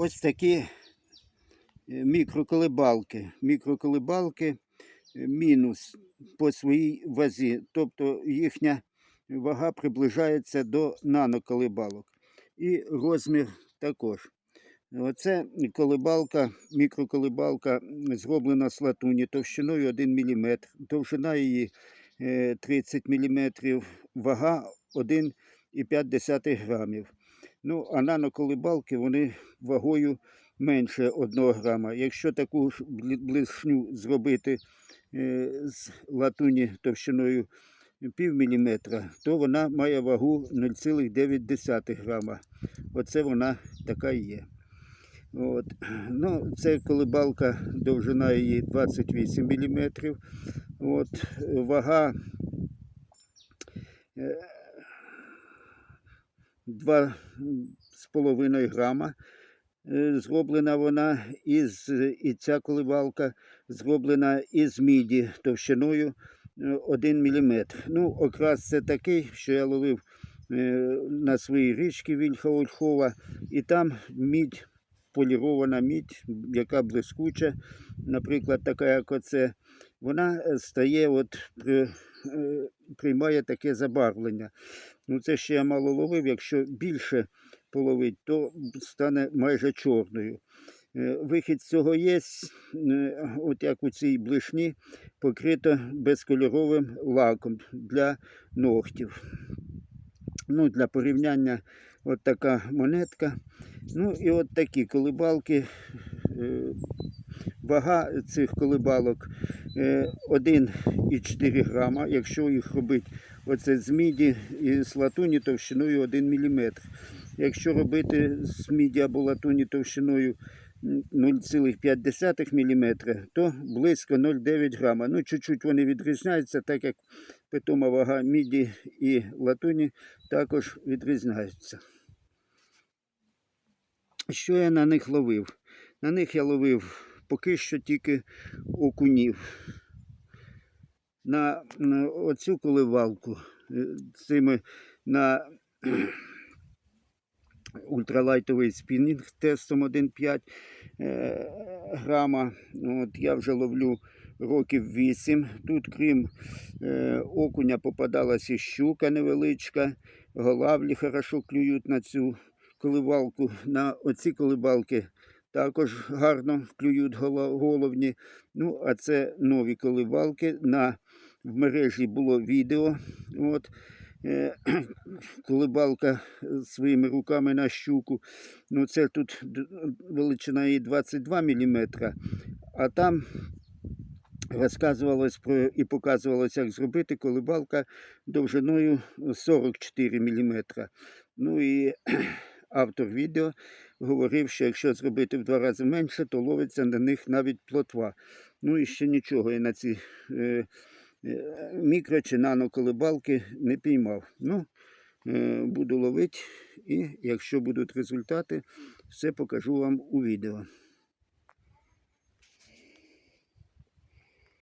ось такі е, мікроколебалки. Мікроколебалки е, мінус по своїй вазі, тобто їхня вага приближається до наноколебалок. І розмір також. Оце колебалка, мікроколебалка зроблена з латуні товщиною 1 мм. Довжина її е, 30 мм, вага 1,5 грамів. Ну, а наноколебалки вони вагою менше 1 грама. Якщо таку ж бли- блишню зробити е, з латуні товщиною пів міліметра, то вона має вагу 0,9 грама. Оце вона така і є. От. Ну, це колебалка, довжина її 28 мм. От. Вага е, 2,5 грама. Е, Зроблена вона із, і ця коливалка зроблена із міді товщиною 1 мм. Ну, окрас це такий, що я ловив е, на своїй річці Вільха Ольхова, і там мідь, полірована мідь, яка блискуча, наприклад, така, як оце, вона е, стає, от, при, е, приймає таке забарвлення. Ну, це ще я мало ловив, якщо більше половить, то стане майже чорною. Е, Вихід з цього є, е, от як у цій блишні, покрито безкольоровим лаком для ногтів. Ну, для порівняння от така монетка. Ну і от такі колибалки. Е, Вага цих колибалок е, 1,4 грама. Якщо їх робити оце з міді і з латуні товщиною 1 мм. Якщо робити з міді або латуні товщиною 0,5 мм, то близько 0,9 грама. Ну, чуть-чуть вони відрізняються, так як питома вага міді і латуні також відрізняються. Що я на них ловив? На них я ловив поки що тільки окунів. На, оцю коливалку е, цими на ультралайтовий спінінг тестом 1,5 е, грама. От я вже ловлю років 8. Тут, крім е, окуня, попадалася щука невеличка, голавлі хорошо клюють на цю коливалку. На оці коливалки також гарно клюють головні. Ну, а це нові коливалки. На, в мережі було відео. От, е, колибалка своїми руками на щуку. Ну, це тут величина її 22 мм, а там розказувалось про і показувалось, як зробити колибалка довжиною 44 мм. Ну і автор відео говорив, що якщо зробити в два рази менше, то ловиться на них навіть плотва. Ну і ще нічого я на ці е, е, мікро чи наноколибалки не піймав. Ну, е, буду ловити, і якщо будуть результати, все покажу вам у відео.